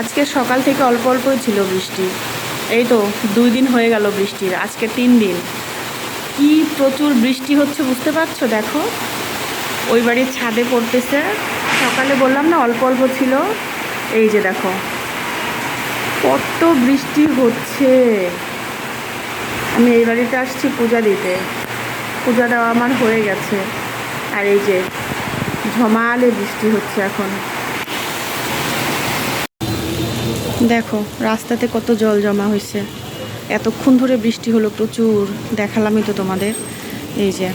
আজকে সকাল থেকে অল্প অল্পই ছিল বৃষ্টি। এই তো দুই দিন হয়ে গেল বৃষ্টির, আজকে তিন দিন। কি প্রচুর বৃষ্টি হচ্ছে বুঝতে পারছ? দেখো, ওই বাড়ির ছাদে পড়তেছে। সকালে বললাম না অল্প অল্প ছিল। এই যে দেখো, কত বৃষ্টি হচ্ছে। আমি এই বাড়িতে আসছি পূজা দিতে। পূজা দেওয়া আমার হয়ে গেছে। আর এই যে ঝমালে বৃষ্টি হচ্ছে এখন। দেখো, রাস্তাতে কত জল জমা হয়েছে এতক্ষণ ধরে বৃষ্টি হলো প্রচুর, দেখালামই তো তোমাদের। এই যে,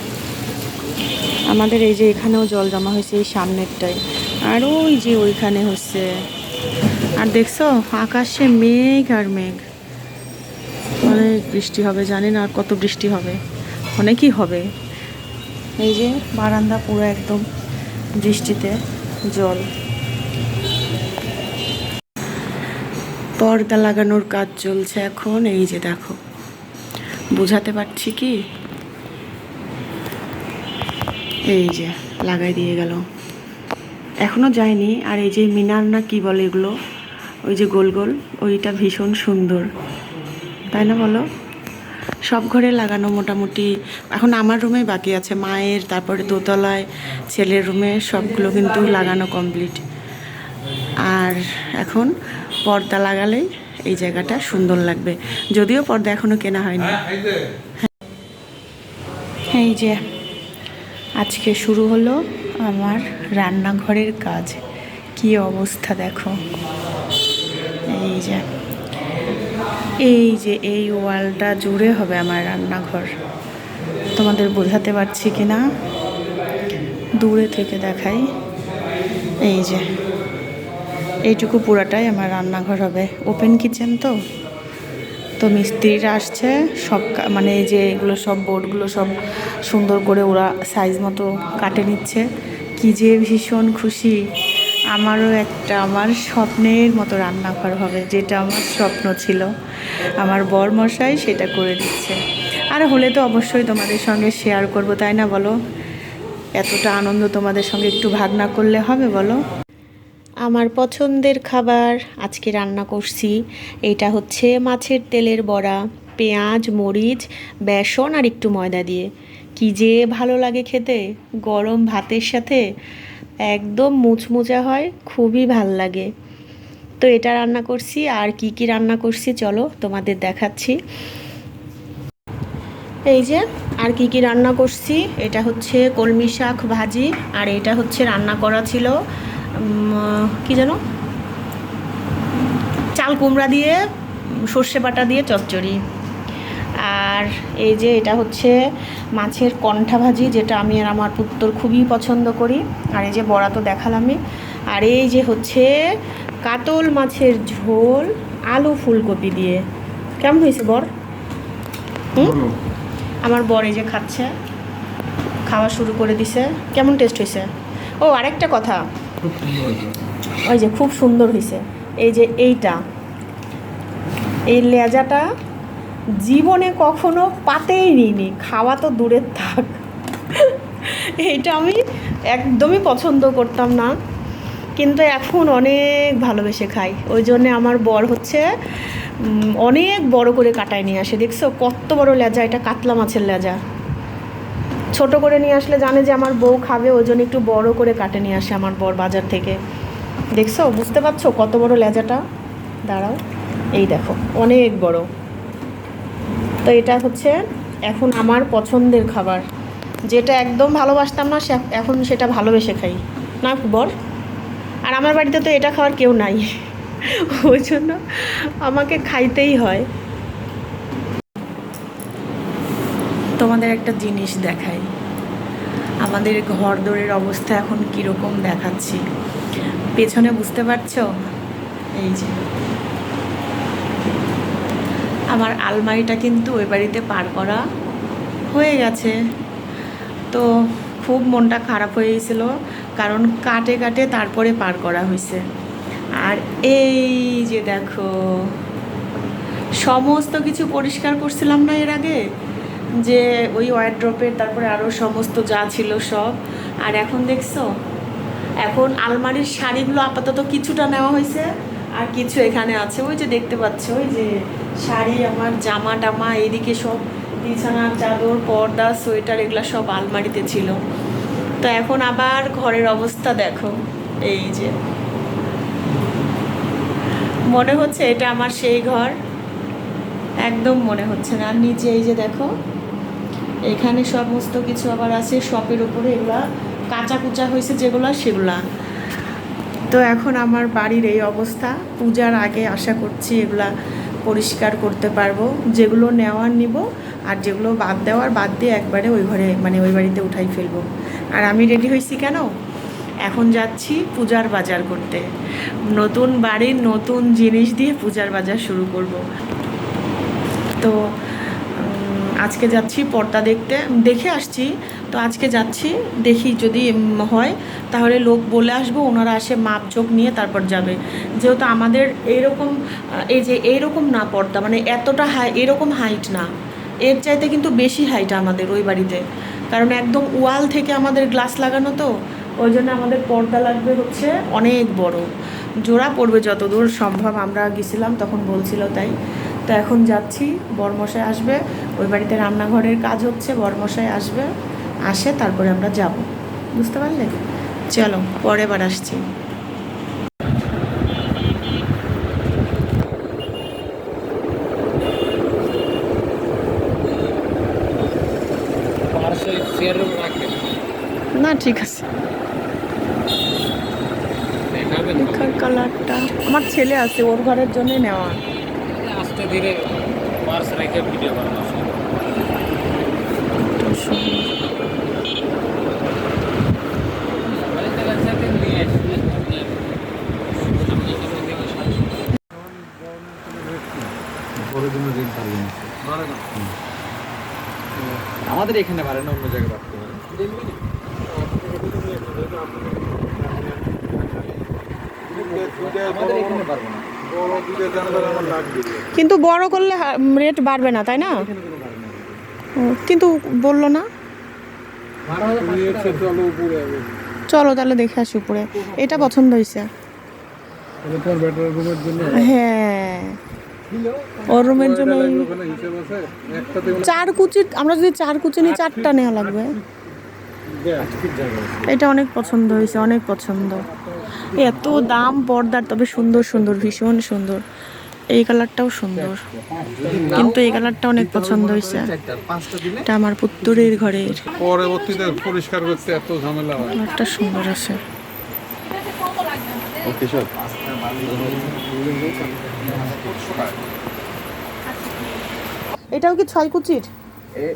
আমাদের এই যে এখানেও জল জমা হয়েছে এই সামনেরটাই আর ওই যে ওইখানে হচ্ছে। আর দেখছ, আকাশে মেঘ আর মেঘ। অনেক বৃষ্টি হবে, জানি না আর কত বৃষ্টি হবে। অনেকই হবে। এই যে, বারান্দা পুরো একদম বৃষ্টিতে জল। পর্দা লাগানোর কাজ চলছে এখন, এই যে দেখো। বোঝাতে পারছি কি? এই যে, লাগাই দিয়ে গেল। এখনও যায়নি, আর এই যে মিনার না কি বলে এগুলো? ওই যে গোল গোল, ওইটা ভীষণ সুন্দর। তাই না বলো? সব ঘরে লাগানো মোটামুটি। এখন আমার রুমে বাকি আছে, মায়ের, তারপরে দোতলায়, ছেলের রুমে সবগুলো কিন্তু লাগানো কমপ্লিট। আর এখন পর্দা লাগালেই এই জায়গাটা সুন্দর লাগবে। যদিও পর্দা এখনও কেনা হয়নি। এই যে। আজকে শুরু হলো আমার রান্নাঘরের কাজ। কি অবস্থা দেখো। এই যে। এই যে এই ওয়ালটা জুড়ে হবে আমার রান্নাঘর। তোমাদের বোঝাতে পারছি কি না দূরে থেকে দেখাই। এই যে। এইটুকু পুরাটাই আমার রান্নাঘর হবে। ওপেন কিচেন তো। তো মিস্ত্রিরা আসছে, সব মানে এই যে এগুলো সব বোর্ডগুলো সব সুন্দর করে ওরা সাইজ মতো কাটে নিচ্ছে। কি যে ভীষণ খুশি। আমারও একটা, আমার স্বপ্নের মতো রান্নাঘর হবে, যেটা আমার স্বপ্ন ছিল। আমার বর মশাই সেটা করে দিচ্ছে। আর হলে তো অবশ্যই তোমাদের সঙ্গে শেয়ার করব, তাই না বলো? এতটা আনন্দ তোমাদের সঙ্গে একটু ভাগ না করলে হবে বলো? আমার পছন্দের খাবার আজকে রান্না করছি। এটা হচ্ছে মাছের তেলের বড়া, পেঁয়াজ, মরিচ, বেসন আর একটু ময়দা দিয়ে। কি যে ভালো লাগে খেতে, গরম ভাতের সাথে একদম মুচমুচা হয়, খুবই ভালো লাগে। তো এটা রান্না করছি, আর কি কি রান্না করছি চলো তোমাদের দেখাচ্ছি। এই যে, আর কি কি রান্না করছি, এটা হচ্ছে কলমি শাক ভাজি, আর এটা হচ্ছে রান্না করা ছিল কি যেন? চাল কুমড়া দিয়ে সর্ষে বাটা দিয়ে চচ্চড়ি। আর এই যে এটা হচ্ছে মাছের কণ্ঠা ভাজি যেটা আমি আর আমার পুত্তর খুবই পছন্দ করি। আর এই যে বড়া তো দেখালামই। আর এই যে হচ্ছে কাতল মাছের ঝোল আলু ফুলকপি দিয়ে। কেমন হয়েছে বর? হুম? আমার বর এই যে খাচ্ছে খাওয়া শুরু করে দিছে। কেমন টেস্ট হয়েছে? ও, আরেকটা কথা। ওই যে খুব সুন্দর হয়েছে এই যে এইটা। এই লেজাটা জীবনে কখনো পাতেই নিইনি। খাওয়া তো দূরের থাক। এইটা আমি একদমই পছন্দ করতাম না। কিন্তু এখন অনেক ভালোবেসে খাই। ওই জন্যে আমার বর হচ্ছে অনেক বড় করে কাটায় নিয়ে আসে। দেখছ, কত বড় লেজা। এটা কাতলা মাছের লেজা। ছোট করে নিয়ে আসলে জানে যে আমার বউ খাবে, ওই জন্য একটু বড় করে কাটে নিয়ে আসে আমার বর বাজার থেকে। দেখছ? বুঝতে পারছ? কত বড় লেজাটা? দাঁড়াও। এই দেখো, অনেক বড়। তো এটা হচ্ছে এখন আমার পছন্দের খাবার। যেটা একদম ভালোবাসতাম না এখন সেটা ভালোবেসে খাই। না, বর? আর আমার বাড়িতে তো এটা খাওয়ার কেউ নাই। ওই জন্য আমাকে খাইতেই হয়। তোমাদের একটা জিনিস দেখাই। আমাদের ঘর দোরের অবস্থা এখন কীরকম দেখাচ্ছি। পেছনে বুঝতে পারছ? এই যে। আমার আলমারিটা কিন্তু ওই বাড়িতে পার করা হয়ে গেছে। তো খুব মনটা খারাপ হয়ে গেছিল, কারণ কাটে কাটে তারপরে পার করা হয়েছে। আর এই যে দেখো, সমস্ত কিছু পরিষ্কার করছিলাম না এর আগে? যে ওই ওয়ারড্রপের তারপরে আরও সমস্ত যা ছিল সব। আর এখন দেখছ? এখন আলমারির শাড়িগুলো আপাতত কিছুটা নেওয়া হয়েছে, আর কিছু এখানে আছে। ওই যে দেখতে পাচ্ছ, ওই যে শাড়ি, আমার জামা টামা এদিকে সব বিছানার চাদর, পর্দা, সোয়েটার, এগুলো সব আলমারিতে ছিল। তো এখন আবার ঘরের অবস্থা দেখো, এই যে। মনে হচ্ছে এটা আমার সেই ঘর। একদম মনে হচ্ছে না। নিচে এই যে দেখো এখানে সমস্ত কিছু আবার আছে শপের উপরে এগুলা কাঁচা কুচা হয়েছে যেগুলা, সেগুলা। তো এখন আমার বাড়ির এই অবস্থা। পূজার আগে আশা করছি এগুলা পরিষ্কার করতে পারব। যেগুলো নেওয়ার নিব, আর যেগুলো বাদ দেওয়ার, বাদ দিয়ে একবারে ওই ঘরে মানে ওই বাড়িতে উঠাই ফেলব। আর আমি রেডি হয়েছি কেন? এখন যাচ্ছি পূজার বাজার করতে। নতুন বাড়ির নতুন জিনিস দিয়ে পূজার বাজার শুরু করব। তো আজকে যাচ্ছি পর্দা দেখতে। দেখে আসছি। তো আজকে যাচ্ছি, দেখি যদি হয়, তাহলে লোক বলে আসব, ওনারা আসে মাপঝোঁক নিয়ে তারপর যাবে। যেহেতু আমাদের এইরকম এই যে এইরকম না পর্দা মানে এতটা হাই, এরকম হাইট না। এর চাইতে কিন্তু বেশি হাইট আমাদের ওই বাড়িতে। কারণ একদম ওয়াল থেকে আমাদের গ্লাস লাগানো তো, ওই জন্য আমাদের পর্দা লাগবে হচ্ছে অনেক বড়। জোড়া পড়বে যতদূর সম্ভব, আমরা গেছিলাম, তখন বলছিল তাই। তো এখন যাচ্ছি বরমশাই আসবে। ওই বাড়িতে রান্নাঘরের কাজ হচ্ছে বরমশাই আসবে আসে তারপরে আমরা যাব। বুঝতে পারলে? চলো পরে বার আসছি। না ঠিক আছে। কালারটা আমার ছেলে আছে ওর ঘরের জন্যই নেওয়া। আস্তে ধীরে পার্স রেখে ভিডিও বানানো আমাদের এখানে পারে না অন্য জায়গায় পারতে পারে। আমাদের এখানে পারব না। কিন্তু বড় করলে রেট বাড়বে না, তাই না? কিন্তু বলল না? চলো তাহলে দেখে আসি উপরে। এটা পছন্দ হয়েছে হ্যাঁ। ওর রুমের চার কুচি, আমরা যদি চার কুচি নিই, চারটা নেওয়া লাগবে। এটা অনেক পছন্দ হয়েছে অনেক পছন্দ। এত দাম পর্দার তবে সুন্দর সুন্দর ভীষণ সুন্দর। এই কালারটাও সুন্দর। কিন্তু এই কালারটা অনেক পছন্দ হয়েছে। এটা আমার পুত্তরের ঘরের। পরবর্তীতে পরিষ্কার করতে এত ঝামেলা হয়। কালারটা সুন্দর আছে। ওকে সব এটাও কি ছয় কুচির?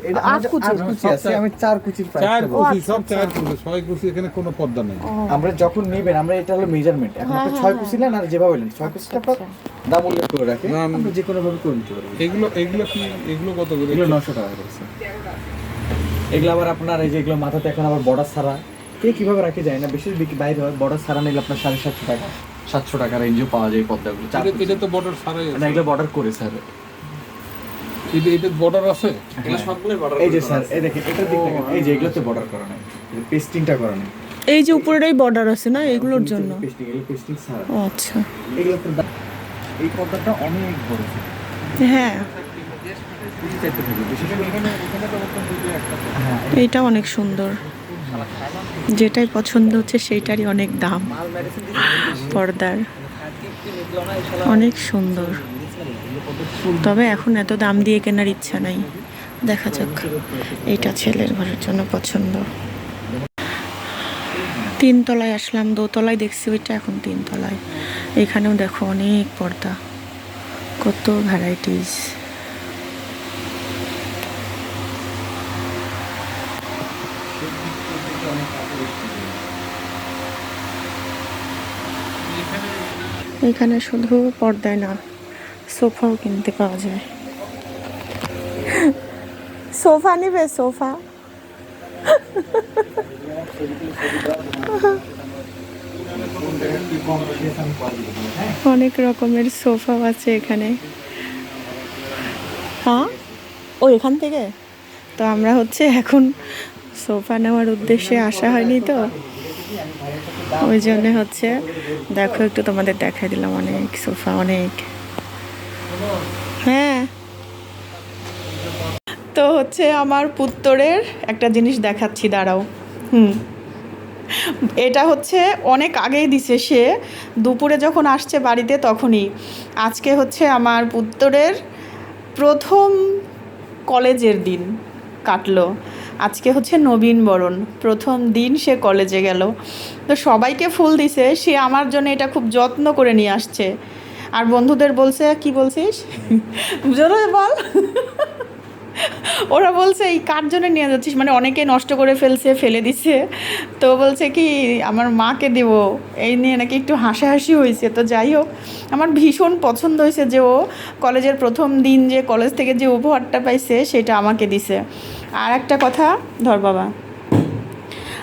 এটা আট কুচি। আট কুচি আছে আমি চার কুচির price চার টা বলছি। কুচি আচ্ছা, সব আচ্ছা। চার কুচি ছয় কুচি এখানে কোনো পর্দা নেই। আমরা যখন নেবেন আমরা এটা হলো মেজারমেন্ট এখন আপনি ছয়। কুচি নেন আর যেভাবে নেন ছয় কুচিটা আপনার দাম উল্লেখ করে রাখে। দাম- যে কোনো ভাবে করে নিতে পারব এগুলো এগুলো কি এগুলো কত করে? এগুলো নশো টাকা করেছে এগুলো আবার আপনার এই যে এগুলো মাথাতে এখন আবার বর্ডার ছাড়া। কে কীভাবে রাখে যায় না বেশি বিক্রি বাইরে হয় বর্ডার ছাড়া নিলে আপনার সাড়ে সাতশো টাকা সাতশো টাকা রেঞ্জেও পাওয়া যায় পদ্মাগুলো এটা- তো বর্ডার না এগুলো বর্ডার করে স্যার এটা এটা বর্ডার আছে? এই যে স্যার এই দেখেন এটার দিক দেখেন এই যে এগুলোতে বর্ডার করা নাই। পেস্টিংটা করা নাই। এই যে উপরেটাই বর্ডার আছে না এগুলোর জন্য? পেস্টিং এগুলো পেস্টিং ছাড়া। ও আচ্ছা। এগুলো এই পর্দাটা অনেক বড় হ্যাঁ হ্যাঁ। এইটা অনেক সুন্দর। যেটাই পছন্দ হচ্ছে সেইটারই অনেক দাম। পর্দার। অনেক সুন্দর। তবে এখন এত দাম দিয়ে কেনার ইচ্ছা নাই। দেখা যাক। এইটা ছেলের ঘরের জন্য পছন্দ। তিনতলায় আসলাম, দোতলায় দেখছি ওইটা এখন তিনতলায়। এখানেও দেখো অনেক পর্দা। কত ভ্যারাইটিস এখানে শুধু পর্দায় না সোফাও কিনতে পাওয়া যায়। সোফা নেবে সোফা। অনেক রকমের সোফাও আছে এখানে। হ্যাঁ? ও এখান থেকে? তো আমরা হচ্ছে এখন সোফা নেওয়ার উদ্দেশ্যে আসা হয়নি তো। ওই জন্য হচ্ছে দেখো একটু তোমাদের দেখাই দিলাম অনেক সোফা অনেক। হ্যাঁ। তো হচ্ছে আমার পুত্তরের একটা জিনিস দেখাচ্ছি, দাঁড়াও। হুম। এটা হচ্ছে অনেক আগেই দিছে সে। দুপুরে যখন আসছে বাড়িতে তখনই। আজকে হচ্ছে আমার পুত্তরের প্রথম কলেজের দিন কাটলো। আজকে হচ্ছে নবীন বরণ, প্রথম দিন সে কলেজে গেল। তো সবাইকে ফুল দিছে, সে আমার জন্য এটা খুব যত্ন করে নিয়ে আসছে। আর বন্ধুদের বলছে, কি বলছিস? জোরে বল। ওরা বলছে, এই কার জন্য নিয়ে যাচ্ছিস? মানে অনেকে নষ্ট করে ফেলছে, ফেলে দিছে। তো বলছে কি, আমার মাকে দেব। এই নিয়ে নাকি একটু হাসাহাসি হয়েছে। তো যাই হোক, আমার ভীষণ পছন্দ হয়েছে যে ও কলেজের প্রথম দিন যে কলেজ থেকে যে উপহারটা পাইছে, সেটা আমাকে দিছে। আর একটা কথা, ধর বাবা।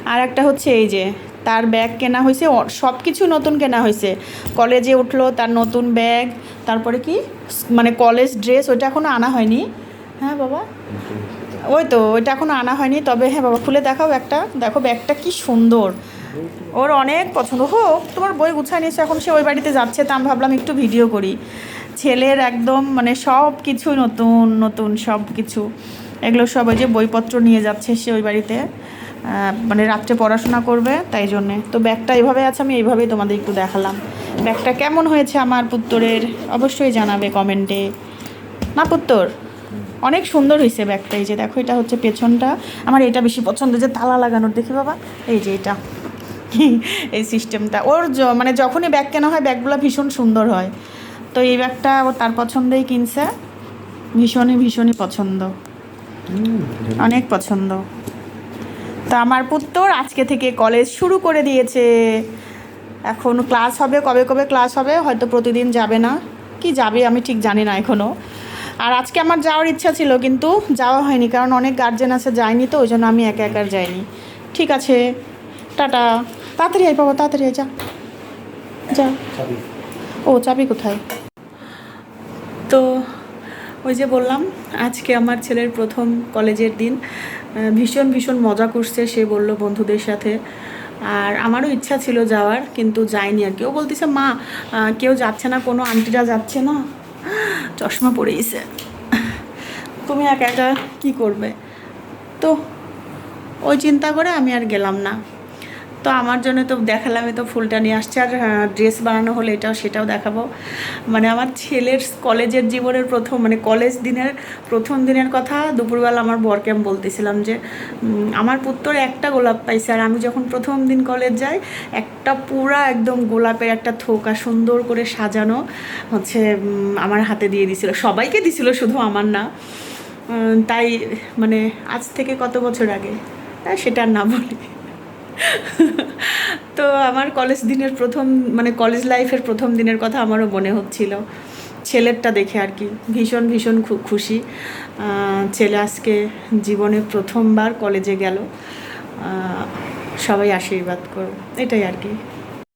আর একটা হচ্ছে এই যে তার ব্যাগ কেনা হয়েছে সব কিছু নতুন কেনা হয়েছে। কলেজে উঠল, তার নতুন ব্যাগ তারপরে কি? মানে কলেজ ড্রেস ওইটা এখনও আনা হয়নি। হ্যাঁ বাবা? ওই তো, ওইটা এখনও আনা হয়নি, তবে হ্যাঁ বাবা, খুলে দেখাও একটা। দেখো ব্যাগটা কি সুন্দর। ওর অনেক পছন্দ। হোক, তোমার বই গুছায় নিয়েছে, এখন সে ওই বাড়িতে যাচ্ছে, তা আমি ভাবলাম একটু ভিডিও করি। ছেলের একদম মানে সব কিছু নতুন নতুন সব কিছু এগুলো সব ওই যে বইপত্র নিয়ে যাচ্ছে সে ওই বাড়িতে। মানে রাত্রে পড়াশোনা করবে তাই জন্যে। তো ব্যাগটা এইভাবে আছে আমি এইভাবেই তোমাদের একটু দেখালাম। ব্যাগটা কেমন হয়েছে আমার পুত্তরের অবশ্যই জানাবে কমেন্টে। না পুত্তর অনেক সুন্দর হয়েছে ব্যাগটা এই যে দেখো এটা হচ্ছে পেছনটা। আমার এটা বেশি পছন্দ যে তালা লাগানোর দেখি বাবা। এই যে এটা। এই সিস্টেমটা। ওর মানে যখনই ব্যাগ কেনা হয় ব্যাগগুলো ভীষণ সুন্দর হয়। তো এই ব্যাগটা ও তার পছন্দেই কিনছে। ভীষণই ভীষণই পছন্দ। অনেক পছন্দ। তা আমার পুত্তর আজকে থেকে কলেজ শুরু করে দিয়েছে। এখন ক্লাস হবে কবে কবে ক্লাস হবে হয়তো প্রতিদিন যাবে না। কি যাবে আমি ঠিক জানি না এখনও আর আজকে আমার যাওয়ার ইচ্ছা ছিল কিন্তু যাওয়া হয়নি কারণ অনেক গার্জেন আছে যায়নি তো ওই জন্য আমি একা একা যাইনি। ঠিক আছে টাটা। তাড়াতাড়ি আয় বাবা তাড়াতাড়ি আয় যা। যা। ও চাবি কোথায়? তো ওই যে বললাম, আজকে আমার ছেলের প্রথম কলেজের দিন। ভীষণ ভীষণ মজা করছে সে বলল বন্ধুদের সাথে। আর আমারও ইচ্ছা ছিল যাওয়ার, কিন্তু যায়নি আর কেউ বলতেছে, মা কেউ যাচ্ছে না, কোনো আন্টিরা যাচ্ছে না? চশমা পড়েইছে তুমি একা একা কী করবে? তো ওই চিন্তা করে আমি আর গেলাম না। তো আমার জন্য তো দেখালামই, তো ফুলটা নিয়ে আসছে। আর ড্রেস বানানো হলে এটাও সেটাও দেখাবো। মানে আমার ছেলের কলেজের জীবনের প্রথম মানে কলেজ দিনের প্রথম দিনের কথা দুপুরবেলা আমার বরকে আমি বলতেছিলাম যে আমার পুত্তর একটা গোলাপ পাইছে। আর আমি যখন প্রথম দিন কলেজ যাই, একটা পুরা একদম গোলাপের একটা থোকা সুন্দর করে সাজানো হচ্ছে আমার হাতে দিয়ে দিছিল। সবাইকে দিছিল, শুধু আমার না। তাই মানে আজ থেকে কত বছর আগে? তাই সেটা না বলি। তো আমার কলেজ দিনের প্রথম মানে কলেজ লাইফের প্রথম দিনের কথা আমারও মনে হচ্ছিল। ছেলেরটা দেখে আর কি, ভীষণ ভীষণ খুশি। ছেলে আজকে জীবনে প্রথমবার কলেজে গেল। সবাই আশীর্বাদ করো এটাই আর কি।